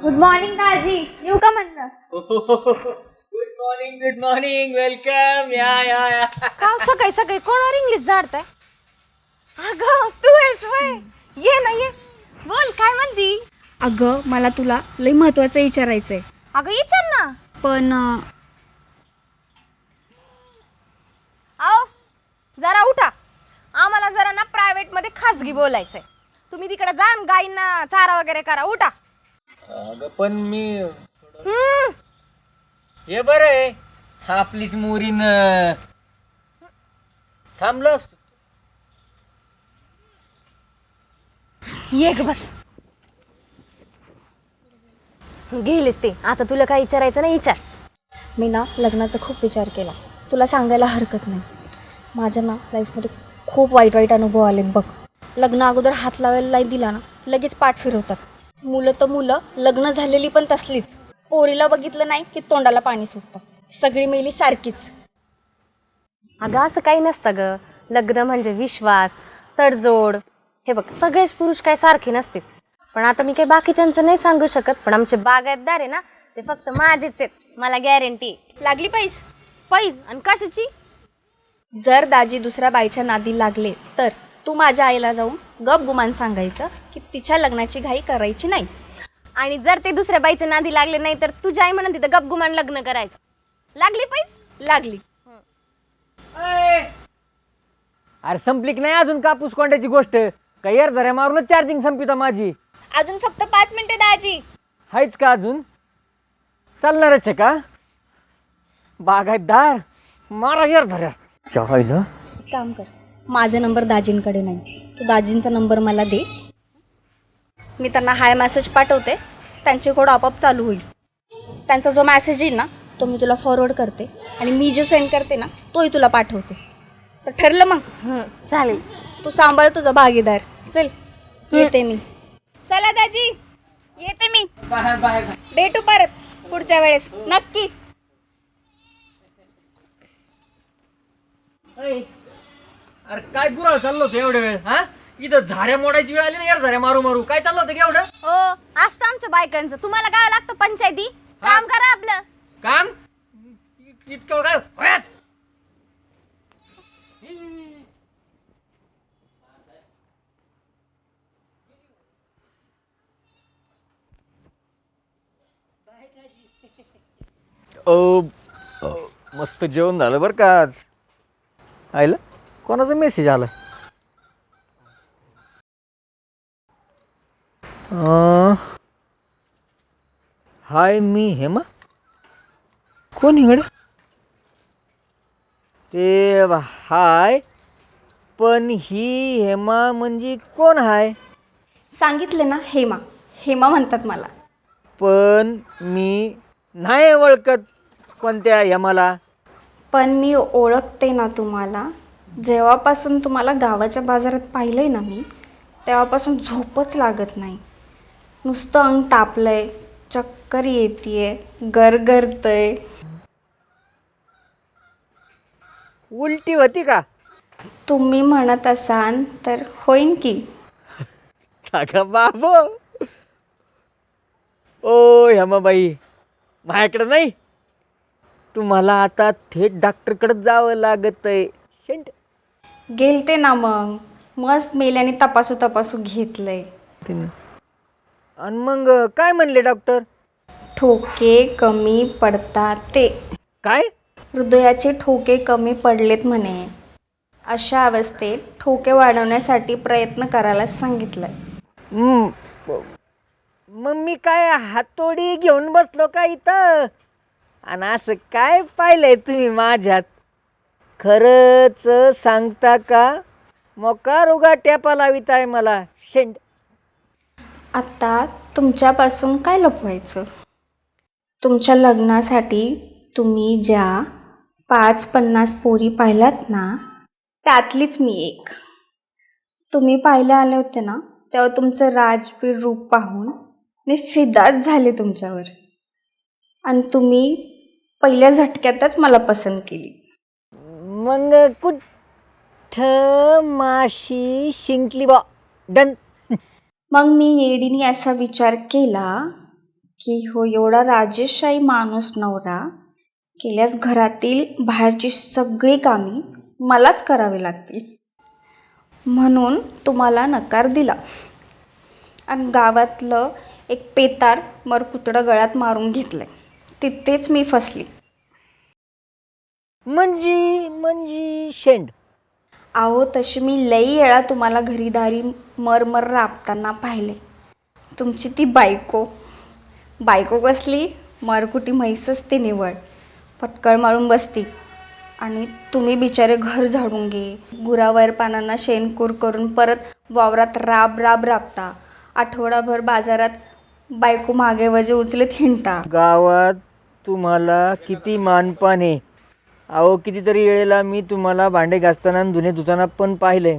Good morning दाजी येऊ का म्हणलं good morning good morning welcome या या या का सकाळी सकाळी कोणावर इंग्लिश झाडताय अगं तू आहेस वय. ये ना ये. बोल काय म्हणती? अगं मला तुला लई महत्वाचं विचारायचंय. अगं विचार ना. पण अं, आओ जरा उठा. आम्हाला जरा ना प्रायव्हेटमध्ये खासगी बोलायचंय. तुम्ही तिकडे जा आणि गाईंना चारा वगैरे करा. उठा. अगं पण मी हम्म. हे बरं आहे. आपलीच मोरीन थांबलो असतो. ये ग बस. गेले ते. आता तुला काय विचारायचं नाही विचार. मी ना लग्नाचा खूप विचार केला. तुला सांगायला हरकत नाही. माझ्या ना लाईफमध्ये खूप वाईट वाईट अनुभव आलेत बघ. लग्न अगोदर हात लावायला नाही दिला ना लगेच पाठ फिरवतात. मुलं तर मुलं लग्न झालेली पण तसलीच. पोरीला बघितलं नाही की तोंडाला पाणी सुटतं. सगळी मेली सारखीच. अगं असं काही नसतं ग. लग्न म्हणजे विश्वास तडजोड. हे बघ सगळेच पुरुष काय सारखे नसतील. पण आता मी काही बाकीच्यांचं नाही सांगू शकत पण आमचे बागायतदार आहे ना ते फक्त माझेच आहेत. मला गॅरंटी लागली पैस? पैज आणि कशाची? जर दाजी दुसऱ्या बाईच्या नादी लागले तर? तू माझ्या आईला जाऊन गप गुमान सांगायचं की तिच्या लग्नाची घाई करायची नाही. आणि जर ते दुसऱ्या बाईच्या नादी लागले नाही तर तुझ्या आई म्हणून तिथं गपगुमान लग्न करायचं. लागली पैज लागली. अरे संपली की नाही अजून कापूस कोंड्याची गोष्ट? काही यार जऱ्या मारूनच चार्जिंग संपिता माझी. अजून फक्त पाच मिनिटं दाजी. हायच का अजून? चालणारच आहे का बागायतदार मारा यार धऱ्या चायला एक काम कर. माझा नंबर दाजींकडे नाही. तू दाजींचा नंबर मला दे. मी त्यांना हाय मेसेज पाठवते. त्यांचे कोड आपोआप चालू होईल. त्यांचा जो मेसेज येईल ना तो मी तुला फॉरवर्ड करते. आणि मी जो सेंड करते ना तोही तुला पाठवते. तर ठरलं मग? हं, चालेल. तू सांभाळ तुझा भागीदार. चल येते मी. चला दाजी येते मी. भेटू परत पुढच्या वेळेस. नक्की. अरे काय गुराळ चाललो होतं एवढ्या वेळ हा? इथं झाऱ्या मोडायची वेळ आली ना यार झाऱ्या मारू मारू. काय चाललं होतं की एवढं? हो असतं आमच्या बायकांचं. तुम्हाला काय लागतं पंचायती? काम करा आपलं. काम? इ- इतकं काय? वयात? ओ ओ, मस्त जेवण झालं बरं का आज? आयलं कोणाचा मेसेज आला हाय मी हेमा. कोण इकडे? ते हाय पण ही हेमा म्हणजे कोण हाय? सांगितले ना हेमा. हेमा म्हणतात मला. पण मी नाही ओळखत कोणत्या हेमाला. पण मी ओळखते ना तुम्हाला. जेव्हापासून तुम्हाला गावाच्या बाजारात पाहिलं आहे ना मी तेव्हापासून झोपच लागत नाही. नुसतं अंग तापलंय चक्कर येते गरगरतंय. उलटी होती का? तुम्ही म्हणत असाल तर होईन की. बाबो. ओ हेमाबाई माझ्याकडे नाही. तुम्हाला आता थेट डॉक्टरकडे जावं लागत आहे गेलते ना मग. मस्त मेल्याने तपासू तपासू घेतलंय. आणि मग काय म्हणले डॉक्टर ठोके कमी पडतात ते. काय? हृदयाचे ठोके कमी पडलेत म्हणे. अशा अवस्थेत ठोके वाढवण्यासाठी प्रयत्न करायला सांगितलंय. हम्म. मग मी काय हातोडी घेऊन बसलो का इथं? आणि असं काय पाहिलंय तुम्ही माझ्यात? खरंच सांगता का? मग का रोगा टॅपा लाविताय मला. शेंड. आत्ता तुमच्यापासून काय लपवायचं? तुमच्या लग्नासाठी तुम्ही ज्या पाच पन्नास पोरी पाहिल्यात ना त्यातलीच मी एक. तुम्ही पाहिल्या आले होते ना तेव्हा तुमचं राजवीर रूप पाहून मी फिदाच झाले तुमच्यावर. आणि तुम्ही पहिल्या झटक्यातच मला पसंत केली. मग कुठ माशी शिंकली बा? डन. मग मी येडीने असा विचार केला की हो एवढा राजेशाही माणूस नवरा केल्यास घरातील बाहेरची सगळी कामे मलाच करावी लागतील. म्हणून तुम्हाला नकार दिला. आणि गावातलं एक पेतार मरकुतडं गळ्यात मारून घेतलंय. तिथेच मी फसली. म्हणजे म्हणजे शेंड. अहो तशी मी लई वेळा तुम्हाला घरीदारी मरमर राबताना पाहिले. तुमची ती बायको. बायको कसली? मरकुटी म्हैसच ती निवड. पटकळ मारून बसती. आणि तुम्ही बिचारे घर झाडून घे. गुरावर पानांना शेणकूर करून परत वावरात राब राब राबता. आठवडाभर बाजारात बायको मागे वजे उचलत हिंडता. गावात तुम्हाला किती मानपान आहे? अहो कितीतरी वेळेला मी तुम्हाला भांडे घासताना आणि धुणे धुताना पण पाहिले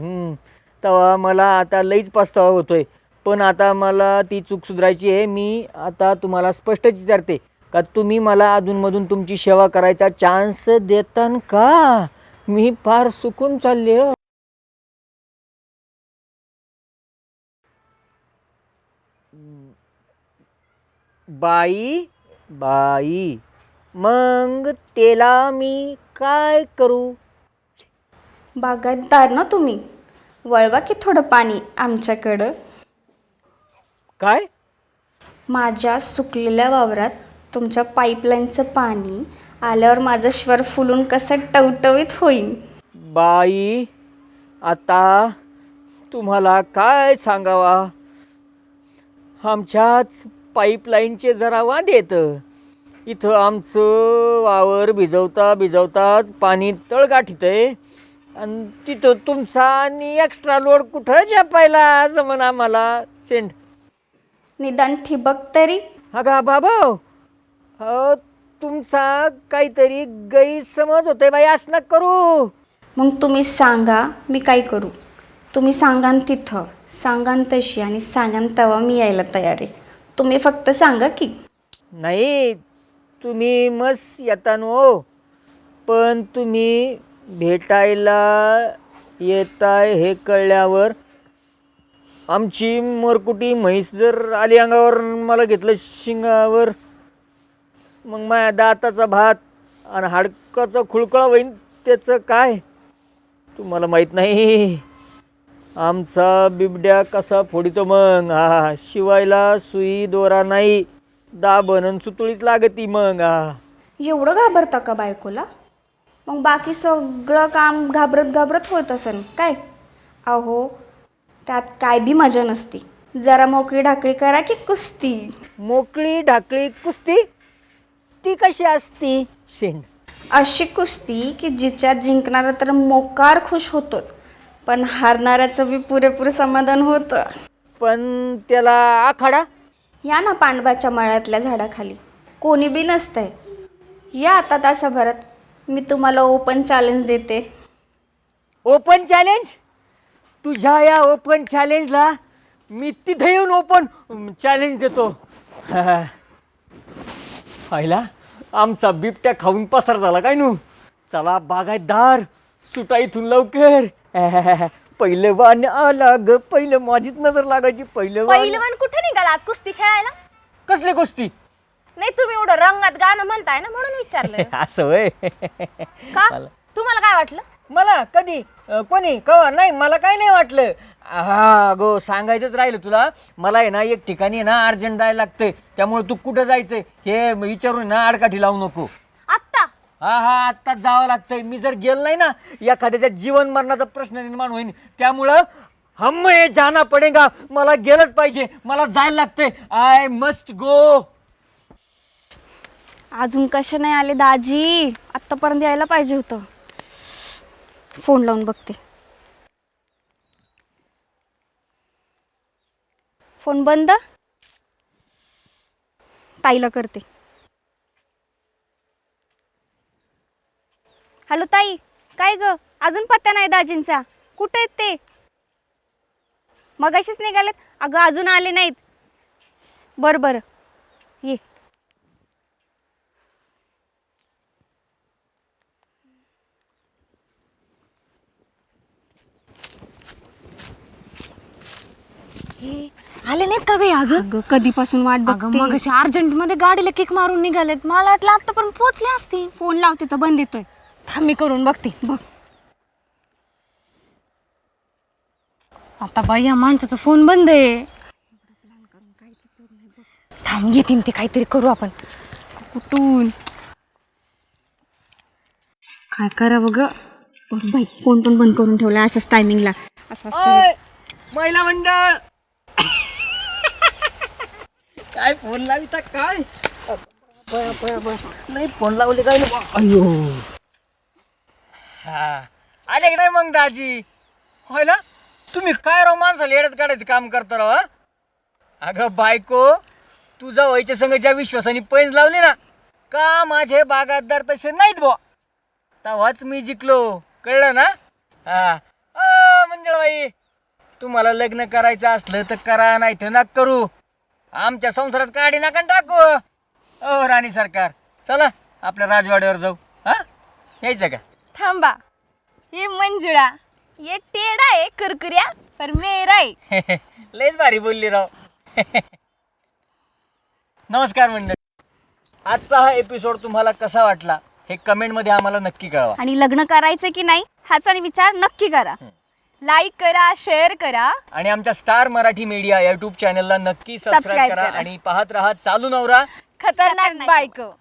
तेव्हा मला आता लईच पस्तावा होतोय. पण आता मला ती चूक सुधारायची आहे. मी आता तुम्हाला स्पष्ट विचारते का तुम्ही मला अधूनमधून तुमची सेवा करायचा चान्स देतान का? मी फार सुकून चालले हो. बाई बाई. मग त्याला मी काय करू? बागायतदार ना तुम्ही. वळवा की थोडं पाणी आमच्याकडं. काय? माझ्या सुकलेल्या वावरात तुमच्या पाईपलाईनचं पाणी आल्यावर माझं श्वर फुलून कसं टवटवीत होईल बाई आता तुम्हाला काय सांगावा? आमच्याच पाईपलाईनचे जरा वाद येतं. इथं आमचं वावर भिजवता भिजवताच पाणी तळगाठीत आहे. आणि तिथं तुमचा आणि एक्स्ट्रा लोड कुठं जपायला असं म्हणा मला सेंड निदान ठिबक तरी. हा का बाबा हो तुमचा काहीतरी गैरसमज होते बाई असं नका करू. मग तुम्ही सांगा मी काय करू? तुम्ही सांगान तिथं सांगान तशी आणि सांगान तेव्हा मी यायला तयार आहे. तुम्ही फक्त सांगा की. नाही तुम्ही मस येता हो पण तुम्ही भेटायला येताय हे कळल्यावर आमची मोरकुटी म्हैस जर आली अंगावर मला घेतलं शिंगावर मग माझ्या दाताचा भात आणि हाडकाचा खुळकळा होईन त्याचं काय? तुम्हाला माहीत नाही. आमचा बिबड्या कसा फोडितो मग? हा. शिवायला सुई दोरा नाही. दाबन सुतुळीच लागती मग. हा एवढं घाबरता का बायकोला? मग बाकी सगळं काम घाबरत घाबरत होत असेल काय? अहो त्यात काय बी मजा नसती. जरा मोकळी ढाकळी करा की कुस्ती. मोकळी ढाकळी कुस्ती? ती कशी असती? शेंड. अशी कुस्ती की जिच्यात जिंकणारा तर मोकार खुश होतोच पण हारणाऱ्याचं बी पुरेपूर समाधान होतं. पण त्याला आखाडा? या ना पांडवाच्या मळ्यातल्या झाडाखाली. कोणी बी नसतंय. या आता तासाभरात मी तुम्हाला ओपन चॅलेंज देते. ओपन चॅलेंज तुझ्या या ओपन चॅलेंजला मी तिथे येऊन ओपन चॅलेंज देतो. पाहिला? आमचा बिबट्या खाऊन पसार झाला काय नू? चला बागायतदार सुटा इथून लवकर. पहिलं वाण आला ग पहिलं माझीच नजर लागायची पहिलं वाण पहिलवान कुठे निघाला आज कुस्ती खेळायला? कसली गोष्टी नाही तुम्ही एवढं रंगात गाणं म्हणताय ना म्हणून विचारलं. असं वय का? मला- तुम्हाला काय वाटलं? मला कधी? अ, कोणी? कवा? नाही मला काय नाही वाटलं. हा गो सांगायचंच राहिलं तुला. मला आहे ना एक ठिकाणी आहे ना अर्जंट जायला लागतंय. त्यामुळे तू कुठं जायचंय? हे विचारून ना आडकाठी लावू नको. हा हा आत्ताच जावं लागतंय. मी जर गेलो नाही ना एखाद्याच्या जीवन मरणाचा प्रश्न निर्माण होईल त्यामुळं हम हे जाना पडेगा. मला गेलंच पाहिजे. मला जायला लागतंय. आय मस्ट गो अजून कसे नाही आले दाजी? आत्तापर्यंत यायला पाहिजे होतं. फोन लावून बघते. फोन बंद? ताईला करते. हॅलो ताई काय ग? अजून पत्ता नाही दाजींचा. कुठे आहेत ते? मगाशीच निघालेत. अगं अजून आले नाहीत. बरं बरं. ये. आले नाहीत का काही अजून? अगं कधीपासून वाट बघते? मग अर्जंटमध्ये गाडीला किक मारून निघालेत. मला वाटलं आता पण पोहोचले असती फोन लावते तर बंद येतोय. थांब मी करून बघते. बघ. आता बाई या माणसाचा फोन बंद आहे. थांब येतील ते काहीतरी करू आपण. कुठून? काय करा बघ बाई फोन पण बंद करून ठेवला अशाच टायमिंगला असं असतं. ओय, महिला मंडळ! काय फोन लाविता काय? बया, नाही फोन लावले काय बा. अयो हा. आले की नाही मग दाजी? होय ना? तुम्ही काय राव माणसाला येड्यात काढायचं काम करता राव हा? अगं बायको तुझा व्हायच्या संग ज्या विश्वासाने पैज लावली ना का माझे बागायतदार तसे नाहीत बुवा. तेव्हाच मी जिंकलो कळलं ना? हा. अ, मंजुळाबाई तुम्हाला लग्न करायचं असलं तर करा नाही तर नका करू. आमच्या संसारात काढी नका न टाकू. ओ राणी सरकार चला आपल्या राजवाड्यावर जाऊ. हा? यायचं का? थांबा. हे मंजुळा ये टेडा आहे कुरकुऱ्या पर मेरा आहे. लयच भारी बोलली राव. नमस्कार मंडळ. आजचा हा एपिसोड तुम्हाला कसा वाटला हे कमेंटमध्ये आम्हाला नक्की कळवा. आणि लग्न करायचं की नाही ह्याचा विचार नक्की करा. लाईक करा शेअर करा. आणि आमच्या स्टार मराठी मीडिया युट्यूब चॅनलला नक्की सबस्क्राईब Subscribe करा करा. आणि पाहत राहा चालू नवरा. खतरनाक बायको.